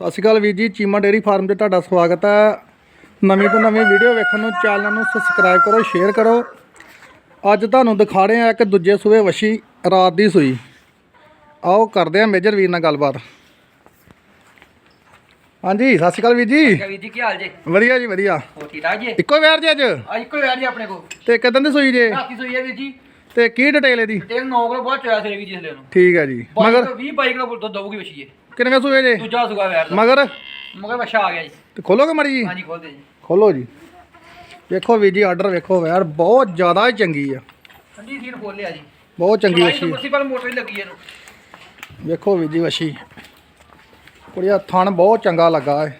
ਸਤਿ ਸ਼੍ਰੀ ਅਕਾਲ ਵੀਰ ਜੀ Cheema dairy farm ਤੇ ਤੁਹਾਡਾ ਸਵਾਗਤ ਹੈ। ਨਵੀਂ ਤੋਂ ਨਵੀਂ ਵੀਡੀਓ ਵੇਖਣ ਨੂੰ ਚੈਨਲ ਨੂੰ ਸਬਸਕ੍ਰਾਈਬ ਕਰੋ ਸ਼ੇਅਰ ਕਰੋ। ਅੱਜ ਤੁਹਾਨੂੰ ਦਿਖਾ ਰਹੇ ਆ ਇੱਕ ਦੂਜੇ ਸੂਏ ਵਸ਼ੀ ਰਾਤ ਦੀ ਸੂਈ। ਆਓ ਕਰਦੇ ਆ ਮੇਜਰ ਵੀਰ ਨਾਲ ਗੱਲਬਾਤ। ਹਾਂਜੀ ਸਤਿ ਸ਼੍ਰੀ ਅਕਾਲ ਵੀਰ ਜੀ। ਕਵੀ ਜੀ ਕੀ ਹਾਲ ਜੇ? ਵਧੀਆ ਜੀ ਵਧੀਆ। ਹੋ ਠੀਕ ਠਾਕ ਜੀ? ਇੱਕੋ ਵਾਰ ਜੀ ਅੱਜ? ਅੱਜ ਇੱਕੋ ਯਾਰ ਜੀ ਆਪਣੇ ਕੋ ਤੇ ਕਿਦਾਂ ਦੀ ਸੂਈ ਜੇ? ਰਾਤੀ ਸੋਈ ਹੈ ਵੀਰ ਜੀ। ਤੇ ਕੀ ਡਿਟੇਲ ਇਹਦੀ? ਤੇ 9 ਕਿਲੋ ਬਹੁਤ ਚੋਇਆ ਸੀ ਵੀਰ ਜੀ ਹਲੇ ਨੂੰ ਠੀਕ ਹੈ ਜੀ ਮਗਰ 20 22 ਕਿਲੋ ਦੁੱਧ ਦਊਗੀ ਵਸ਼ੀ ਇਹ। ਕਿੰਨੇ ਸੂਏ ਜੇ? ਦੂਜਾ ਸੁਗਾ ਵੈਰ ਦਾ। ਮਗਰ? ਮਗਰ ਵਸ਼ਾ ਆ ਗਿਆ ਜੀ। ਤੇ ਖੋਲੋਗੇ ਮੜੀ ਜੀ? ਹਾਂਜੀ ਖੋਲ ਦੇ ਜੀ। ਖੋਲੋ ਜੀ। ਵੇਖੋ ਵੀਰ ਜੀ ਆਰਡਰ ਵੇਖੋ ਯਾਰ ਬਹੁਤ ਜ਼ਿਆਦਾ ਹੀ ਚੰਗੀ ਆ। ਠੰਡੀ ਸੀਟ ਖੋਲ ਲਿਆ ਜੀ। ਬਹੁਤ ਚੰਗੀ ਚੰਗੀ ਵਸ਼ੀ। ਕੁਰਸੀ ਪਰ ਮੋਟਰ ਹੀ ਲੱਗੀ ਇਹਨੂੰ। ਵੇਖੋ ਵੀਰ ਜੀ ਵਸ਼ੀ। ਕੁੜੀਆ ਥਣ ਬਹੁਤ ਚੰਗਾ ਲੱਗਾ ਏ।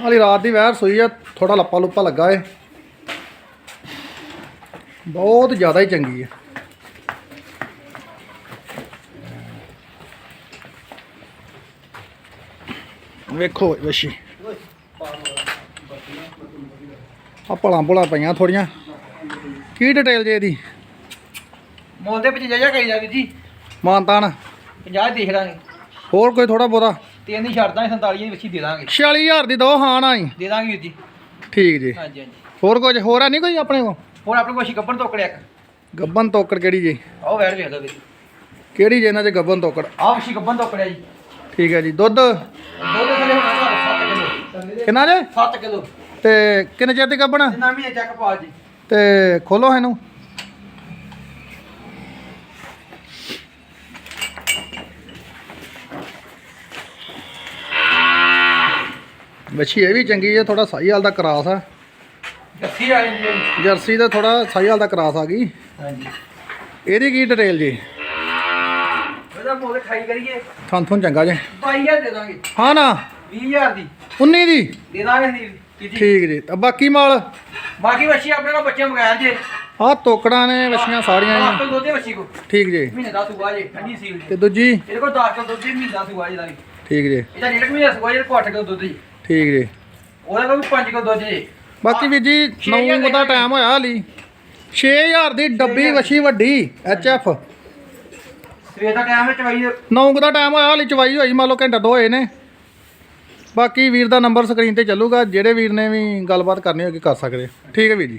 ਹਾਲੀ ਰਾਤ ਦੀ ਵਹਿਰ ਸੋਈ ਆ ਥੋੜਾ ਲੱਪਾ ਲੁੱਪਾ ਲੱਗਾ ਏ। ਬਹੁਤ ਜ਼ਿਆਦਾ ਹੀ ਚੰਗੀ ਆ। ਵੇਖੋ ਵਸ਼ੀ। ਆ ਭਲਾਂ ਭੁਲਾਂ ਪਈਆਂ ਥੋੜੀਆਂ। ਕੀ ਡਿਟੇਲ ਜੇ ਇਹਦੀ? ਮੋਲ ਦੇ ਵਿੱਚ ਜਾ ਕਰੀ ਜਾ ਵੀਰ ਜੀ। ਮਾਨਤਾਨ 50 ਦੇਖ ਲਾਂਗੇ। ਹੋਰ ਕੋਈ ਥੋੜਾ ਬਹੁਤਾ? ਤਿੰਨ ਦੀ ਛੱਡ ਦਾਂਗੇ 47 ਦੀ ਵਸ਼ੀ ਦੇ ਦਾਂਗੇ। 46000 ਦੀ ਦੋ ਹਾਂ ਨਾ ਹੀ। ਦੇ ਦਾਂਗੇ ਵੀਰ ਜੀ। ਠੀਕ ਜੀ। ਹਾਂਜੀ ਹਾਂਜੀ। ਹੋਰ ਕੁਝ? ਹੋਰ ਆ ਨਹੀਂ ਕੋਈ ਆਪਣੇ ਕੋ ਹੁਣ ਆਪਣੇ ਕੋਲ ਕੱਪਣ ਤੋਕੜਿਆ ਇੱਕ। ਗੱਬਨ ਤੋਕੜ ਕਿਹੜੀ ਜੀ? ਆਓ ਵੈਰ ਵੇਖ ਲਓ ਵੀਰ ਕਿਹੜੀ ਜੀ ਇਹਨਾਂ 'ਚ ਗੱਬਨ ਤੋਕੜ? ਆਹ ਕੱਪਣ ਤੋਕੜਿਆ ਜੀ। ਠੀਕ ਹੈ ਜੀ। ਦੁੱਧ? ਦੁੱਧ ਥਲੇ 7 ਕਿਲੋ ਕਿੰਨਾ ਜੇ? 7 ਕਿਲੋ। ਤੇ ਕਿੰਨੇ ਚਿਰ ਦੀ ਗੱਬਨ ਜਿੰਨਾ ਮਹੀਨੇ ਚੱਕ ਪਾ ਜੀ। ਤੇ ਖੋਲੋ ਇਹਨੂੰ। ਵੱਛੀ ਇਹ ਵੀ ਚੰਗੀ ਹੈ ਥੋੜਾ ਸਾਈਵਾਲ ਦਾ ਕਰਾਸ ਆ। ਜੱਸੀ ਹੈ ਜੀ। ਜਰਸੀ ਦਾ ਥੋੜਾ ਸਾਈਵਾਲ ਦਾ ਕਰਾਸ ਆ ਗਈ। ਹਾਂਜੀ। ਇਹਦੀ ਕੀ ਡਿਟੇਲ ਜੀ? ਉਹਦਾ ਮੁੱਲ ਖਾਈ ਕਰੀਏ। ਥਣ ਥਣ ਚੰਗਾ ਜੇ। 22000 ਦੇ ਦਾਂਗੇ। ਹਾਂ ਨਾ। 20000 ਦੀ। 19 ਦੀ? ਦਾਂਗੇ ਠੀਕ ਜੀ। ਤੇ ਬਾਕੀ ਮਾਲ? ਬਾਕੀ ਬੱਚੀ ਆਪਣੇ ਕੋਲ ਬੱਚੇ ਮਗਾਇਰ ਜੇ। ਆਹ ਤੋਕੜਾਂ ਨੇ ਵੱਛੀਆਂ ਸਾਰੀਆਂ ਆਹ ਜੀ। ਤੋਂ ਦੋਦੇ ਬੱਚੀ ਕੋ ਠੀਕ ਜੀ। ਮਹੀਨੇ ਦਾ ਸੁਗਾ ਜੇ ਠੰਡੀ ਸੀਲ ਤੇ ਦੂਜੀ? ਇਹਦੇ ਕੋਲ 10 ਕਿਲੋ ਦੁੱਧ ਮਹੀਨੇ ਦਾ ਸੁਗਾ ਜੇ ਦਾ ਵੀ। ਠੀਕ ਜੀ। ਇਹਦਾ ਡੇਢ ਮਹੀਨੇ ਦਾ ਸੁਗਾ ਜੇ ਕੋਲ 8 ਕਿਲੋ ਦੁੱਧ ਜੀ। ਠੀਕ ਜੀ। ਉਹਦਾ ਕੋਲ 5 ਕਿਲੋ ਦੁੱਧ ਜੀ। ਬਾਕੀ ਵੀਰ ਜੀ ਛੇ ਹਜ਼ਾਰ 9 ਦਾ ਟਾਈਮ ਹੋਇਆ ਹਲੀ। 6000 ਦੀ ਡੱਬੀ ਵੱਛੀ ਵੱਡੀ ਐਚ ਐਫ ਸਵੇਰ ਦਾ ਟਾਈਮ ਹੈ ਚਵਾਈ। 9 ਦਾ ਟਾਈਮ ਹੋਇਆ ਹਲੀ ਚਵਾਈ ਹੋਈ ਮੰਨ ਲਓ ਘੰਟਾ ਦੋ ਹੋਏ ਨੇ। ਬਾਕੀ ਵੀਰ ਦਾ ਨੰਬਰ ਸਕਰੀਨ ਤੇ ਚੱਲੂਗਾ, ਜਿਹੜੇ ਵੀਰ ਨੇ ਵੀ ਗੱਲਬਾਤ ਕਰਨੀ ਹੋਗੀ ਕਰ ਸਕਦੇ ਠੀਕ ਹੈ ਵੀਰ ਜੀ।